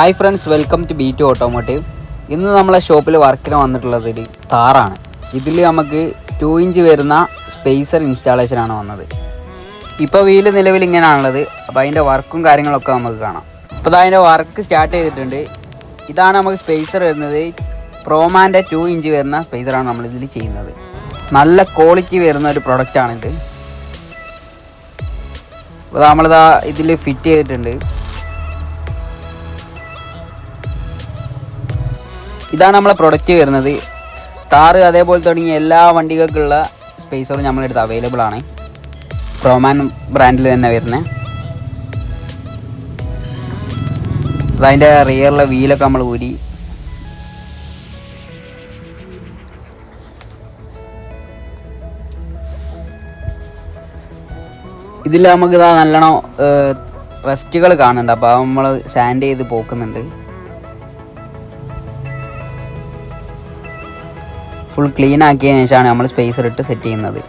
Hi friends welcome to B two automotive ഇന്ന് നമ്മളെ ഷോപ്പിൽ വർക്കിന് വന്നിട്ടുള്ളത് ഒരു താറാണ് ഇതിൽ നമുക്ക് ടു ഇഞ്ച് വരുന്ന സ്പേസർ ഇൻസ്റ്റാളേഷനാണ് വന്നത്. ഇപ്പോൾ വീൽ നിലവിൽ ഇങ്ങനെയാണുള്ളത്. അപ്പോൾ അതിന്റെ വർക്കും കാര്യങ്ങളൊക്കെ നമുക്ക് കാണാം. അപ്പോൾ അതിന്റെ വർക്ക് സ്റ്റാർട്ട് ചെയ്തിട്ടുണ്ട്. ഇതാണ് നമുക്ക് സ്പേസർ വരുന്നത്. പ്രോമാന്റെ ടു ഇഞ്ച് വരുന്ന സ്പേസറാണ് നമ്മൾ ഇതിൽ ചെയ്യുന്നത്. നല്ല ക്വാളിറ്റി വരുന്ന ഒരു പ്രൊഡക്റ്റാണിത് അപ്പോൾ നമ്മളിതാ ഇതിൽ ഫിറ്റ് ചെയ്തിട്ടുണ്ട്. ഇതാണ് നമ്മളെ പ്രൊഡക്റ്റ് വരുന്നത്. താറ് അതേപോലെ തുടങ്ങിയ എല്ലാ വണ്ടികൾക്കുള്ള സ്പേസറും നമ്മളെടുത്ത് അവൈലബിൾ ആണ്. പ്രോമാൻ ബ്രാൻഡിൽ തന്നെ വരുന്നത് അതിന്റെ റിയറിലെ വീലൊക്കെ നമ്മൾ ഊരി. ഇതിൽ നമുക്ക് ഇതാ നല്ലോണം റെസ്റ്റുകൾ കാണുന്നുണ്ട്. അപ്പോൾ നമ്മൾ സാൻഡ് ചെയ്ത് പോക്കുന്നുണ്ട്. ഫുൾ ക്ലീൻ ആക്കിയതിന് ശേഷമാണ് നമ്മൾ സ്പേസർ ഇട്ട് സെറ്റ് ചെയ്യുന്നത്.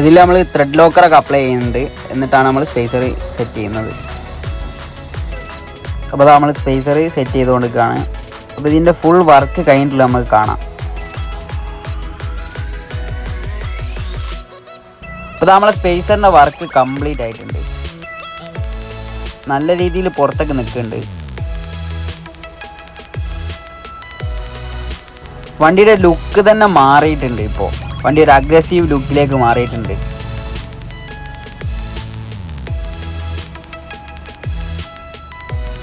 ഇതിൽ നമ്മൾ ത്രെഡ് ലോക്കറൊക്കെ അപ്ലൈ ചെയ്യുന്നുണ്ട്. എന്നിട്ടാണ് നമ്മൾ സ്പേസർ സെറ്റ് ചെയ്യുന്നത്. അപ്പോൾ നമ്മൾ സ്പേസർ സെറ്റ് ചെയ്തുകൊണ്ടിരിക്കുകയാണ്. അപ്പോൾ ഇതിന്റെ ഫുൾ വർക്ക് കഴിഞ്ഞിട്ടുള്ള നമുക്ക് കാണാം. അപ്പോൾ നമ്മളെ സ്പേസറിന്റെ വർക്ക് കംപ്ലീറ്റ് ആയിട്ടുണ്ട്. നല്ല രീതിയിൽ പുറത്തൊക്കെ നിൽക്കുന്നുണ്ട്. വണ്ടിയുടെ ലുക്ക് തന്നെ മാറിയിട്ടുണ്ട് ഇപ്പോൾ വണ്ടി ഒരു അഗ്രസീവ് ലുക്കിലേക്ക് മാറിയിട്ടുണ്ട്.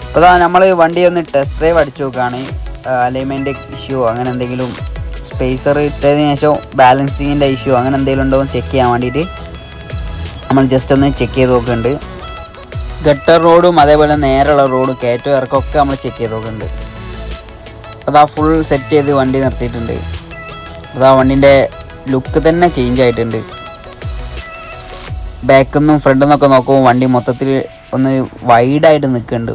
അപ്പോൾ നമ്മൾ വണ്ടി ഒന്ന് ടെസ്റ്റ് ഡ്രൈവ് അടിച്ചു നോക്കുകയാണ് അലൈൻമെന്റ് ഇഷ്യൂ അങ്ങനെ എന്തെങ്കിലും സ്പേസർ ഇട്ടതിന് ശേഷം ബാലൻസിങ്ങിന്റെ ഇഷ്യൂ അങ്ങനെ എന്തെങ്കിലും ഉണ്ടോ എന്ന് ചെക്ക് ചെയ്യാൻ വേണ്ടിയിട്ട് നമ്മൾ ജസ്റ്റ് ഒന്ന് ചെക്ക് ചെയ്ത് നോക്കുന്നുണ്ട്. ഗട്ടർ റോഡും അതേപോലെ നേരെയുള്ള റോഡും കയറ്റവും ഇറക്കമൊക്കെ നമ്മൾ ചെക്ക് ചെയ്ത് നോക്കുന്നുണ്ട് അതാ ഫുൾ സെറ്റ് ചെയ്ത് വണ്ടി നിർത്തിയിട്ടുണ്ട്. അതാ വണ്ടീന്റെ ലുക്ക് തന്നെ ചേഞ്ച് ആയിട്ടുണ്ട്. ബാക്കിൽ നിന്നും ഫ്രണ്ടിൽ നിന്നൊക്കെ നോക്കുമ്പോൾ വണ്ടി മൊത്തത്തിൽ ഒന്ന് വൈഡായിട്ട് നിൽക്കുന്നുണ്ട്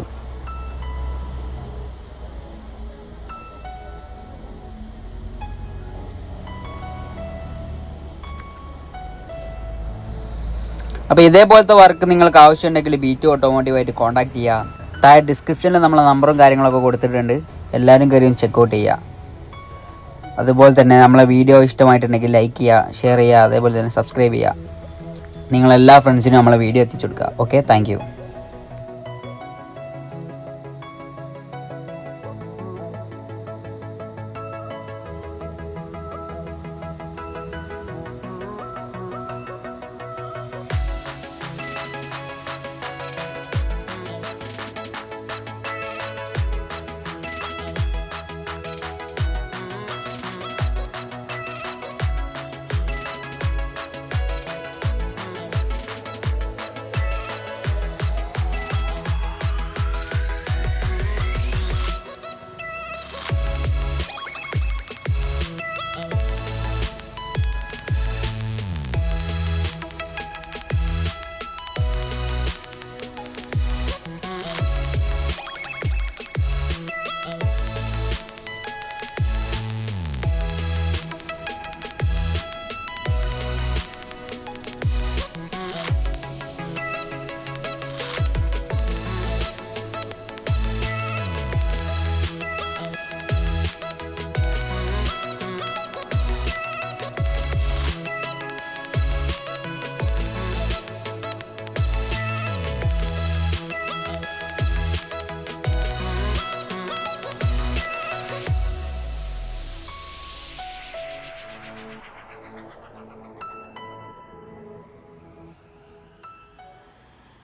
അപ്പോൾ ഇതേപോലത്തെ വർക്ക് നിങ്ങൾക്ക് ആവശ്യമുണ്ടെങ്കിൽ ബി ടു ഓട്ടോമോട്ടീവായിട്ട് കോൺടാക്ട് ചെയ്യുക താഴെ ഡിസ്ക്രിപ്ഷനിൽ നമ്മളെ നമ്പറും കാര്യങ്ങളൊക്കെ കൊടുത്തിട്ടുണ്ട്. എല്ലാവരും കയറിയും ചെക്കൗട്ട് ചെയ്യുക അതുപോലെ തന്നെ നമ്മളെ വീഡിയോ ഇഷ്ടമായിട്ടുണ്ടെങ്കിൽ ലൈക്ക് ചെയ്യുക ഷെയർ ചെയ്യുക അതേപോലെ തന്നെ സബ്സ്ക്രൈബ് ചെയ്യുക നിങ്ങളെല്ലാ ഫ്രണ്ട്സിനും നമ്മളെ വീഡിയോ എത്തിച്ചു കൊടുക്കുക ഓക്കെ താങ്ക്